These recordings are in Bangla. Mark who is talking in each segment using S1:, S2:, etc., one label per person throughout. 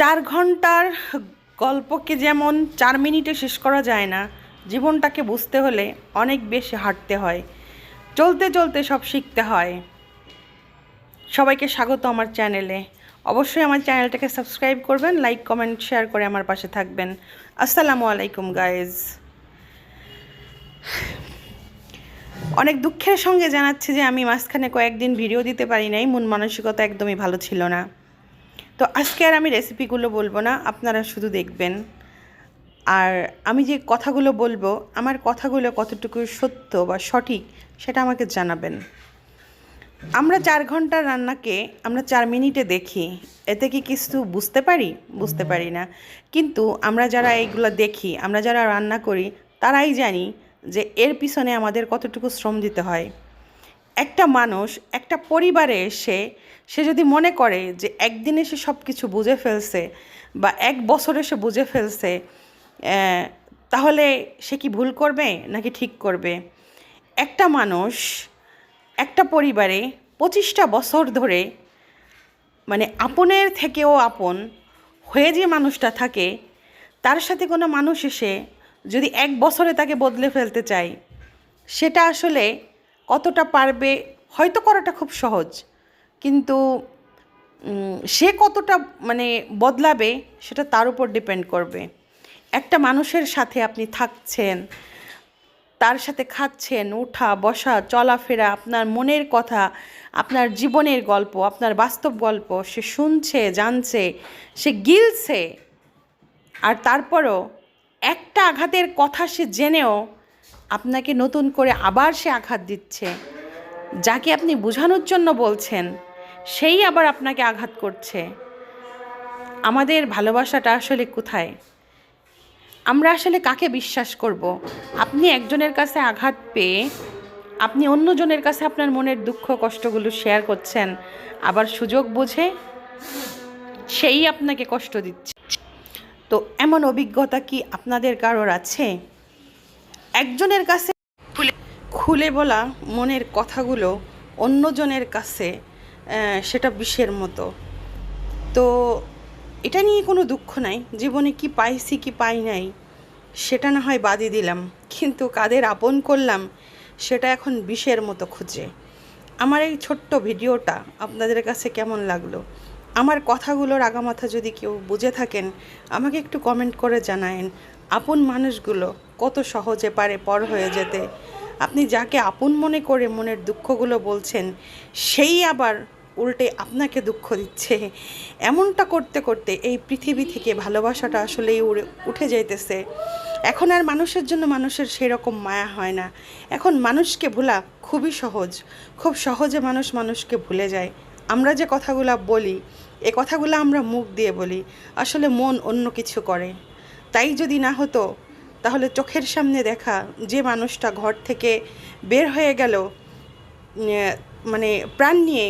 S1: চার ঘণ্টার গল্পকে যেমন চার মিনিটে শেষ করা যায় না, জীবনটাকে বুঝতে হলে অনেক বেশি হাঁটতে হয়। চলতে চলতে সব শিখতে হয়। সবাইকে স্বাগত আমার চ্যানেলে। অবশ্যই আমার চ্যানেলটাকে সাবস্ক্রাইব করবেন, লাইক, কমেন্ট, শেয়ার করে আমার পাশে থাকবেন। আসসালামু আলাইকুম, গাইজ। অনেক দুঃখের সঙ্গে জানাচ্ছি যে আমি মাঝখানে কয়েকদিন ভিডিও দিতে পারি নাই, মন মানসিকতা একদমই ভালো ছিল না। তো আজকে আর আমি রেসিপিগুলো বলব না, আপনারা শুধু দেখবেন। আর আমি যে কথাগুলো বলব, আমার কথাগুলো কতটুকু সত্য বা সঠিক সেটা আমাকে জানাবেন। আমরা চার ঘণ্টার রান্নাকে আমরা চার মিনিটে দেখি, এতে কি কিছু বুঝতে পারি? বুঝতে পারি না। কিন্তু আমরা যারা এইগুলো দেখি, আমরা যারা রান্না করি, তারাই জানি যে এর পিছনে আমাদের কতটুকু শ্রম দিতে হয়। একটা মানুষ, একটা পরিবারে এসে, সে যদি মনে করে যে একদিনে সে সব কিছু বুঝে ফেলছে বা এক বছরে সে বুঝে ফেলছে তাহলে সে কি ভুল করবে নাকি ঠিক করবে? একটা মানুষ, একটা পরিবারে পঁচিশটা বছর ধরে মানে আপনের থেকেও আপন হয়ে যে মানুষটা থাকে, তার সাথে কোনো মানুষ এসে যদি এক বছরে তাকে বদলে ফেলতে চায়, সেটা আসলে কতটা পারবে, হয়তো করাটা খুব সহজ, কিন্তু সে কতটা মানে বদলাবে সেটা তার উপর ডিপেন্ড করবে। একটা মানুষের সাথে আপনি থাকছেন, তার সাথে খাচ্ছেন ওঠা বসা, চলাফেরা, আপনার মনের কথা, আপনার জীবনের গল্প, আপনার বাস্তব গল্প, সে শুনছে, জানছে, সে গিলছে, আর তারপরও একটা আঘাতের কথা সে জেনেও আপনাকে নতুন করে আবার সে আঘাত দিচ্ছে। যাকে আপনি বোঝানোর জন্য বলছেন, সেই আবার আপনাকে আঘাত করছে। আমাদের ভালোবাসাটা আসলে কোথায়? আমরা আসলে কাকে বিশ্বাস করব? আপনি একজনের কাছে আঘাত পেয়ে আপনি অন্যজনের কাছে আপনার মনের দুঃখ, কষ্টগুলো শেয়ার করছেন, আবার সুযোগ বুঝে সেই আপনাকে কষ্ট দিচ্ছে। তো এমন অভিজ্ঞতা কি আপনাদের কারোর আছে? একজনের কাছে খুলে বলা মনের কথাগুলো অন্যজনের কাছে সেটা বিষের মতো। তো এটা নিয়ে কোনো দুঃখ নাই। জীবনে কি পাইছি, কি পাই নাই, সেটা না হয় বাদই দিলাম। কিন্তু কাদের আপন করলাম, সেটা এখন বিষের মতো খুঁজে। আমার এই ছোট্ট ভিডিওটা আপনাদের কাছে কেমন লাগল? আমার কথাগুলোর আগামাথা যদি কেউ বুঝে থাকেন, আমাকে একটু কমেন্ট করে জানায়েন। আপন মানুষগুলো কত সহজে পারে পর হয়ে যেতে। আপনি যাকে আপন মনে করে মনের দুঃখগুলো বলছেন, সেই আবার উল্টে আপনাকে দুঃখ দিচ্ছে। এমনটা করতে করতে এই পৃথিবী থেকে ভালোবাসাটা আসলেই উড়ে, উঠে যাইতেছে। এখন আর মানুষের জন্য মানুষের সেরকম মায়া হয় না। এখন মানুষকে ভোলা খুবই সহজ। খুব সহজে মানুষ মানুষকে ভুলে যায়। আমরা যে কথাগুলো বলি, এ কথাগুলো আমরা মুখ দিয়ে বলি। আসলে মন অন্য কিছু করে। তাই যদি না হতো, তাহলে চোখের সামনে দেখা যে মানুষটা ঘর থেকে বের হয়ে গেল মানে প্রাণ নিয়ে,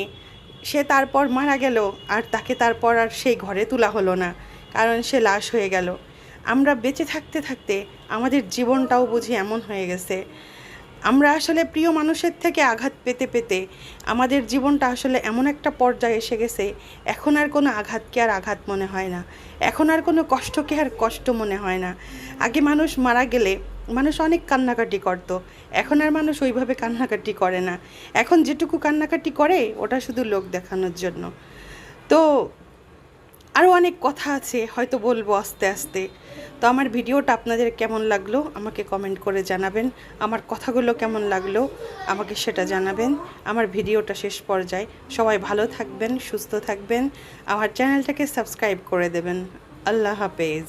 S1: সে তারপর মারা গেল আর তাকে তারপর আর সেই ঘরে তোলা হলো না, কারণ সে লাশ হয়ে গেল। আমরা বেঁচে থাকতে থাকতে আমাদের জীবনটাও বুঝি এমন হয়ে গেছে আমরা আসলে প্রিয় মানুষের থেকে আঘাত পেতে পেতে আমাদের জীবনটা আসলে এমন একটা পর্যায়ে এসে গেছে, এখন আর কোনো আঘাতকে আর আঘাত মনে হয় না। এখন আর কোনো কষ্টকে আর কষ্ট মনে হয় না। আগে মানুষ মারা গেলে মানুষ অনেক কান্নাকাটি করত, এখন আর মানুষ ওইভাবে কান্নাকাটি করে না। এখন যেটুকু কান্নাকাটি করে, ওটা শুধু লোক দেখানোর জন্য। তো আরও অনেক কথা আছে, হয়তো বলব আস্তে আস্তে। তো আমার ভিডিওটা আপনাদের কেমন লাগল, আমাকে কমেন্ট করে জানাবেন। আমার কথাগুলো কেমন লাগল, আমাকে সেটা জানাবেন। আমার ভিডিওটা শেষ পর্যায়ে সবাই ভালো থাকবেন, সুস্থ থাকবেন। আমার চ্যানেলটাকে সাবস্ক্রাইব করে দেবেন। আল্লাহ হাফেজ।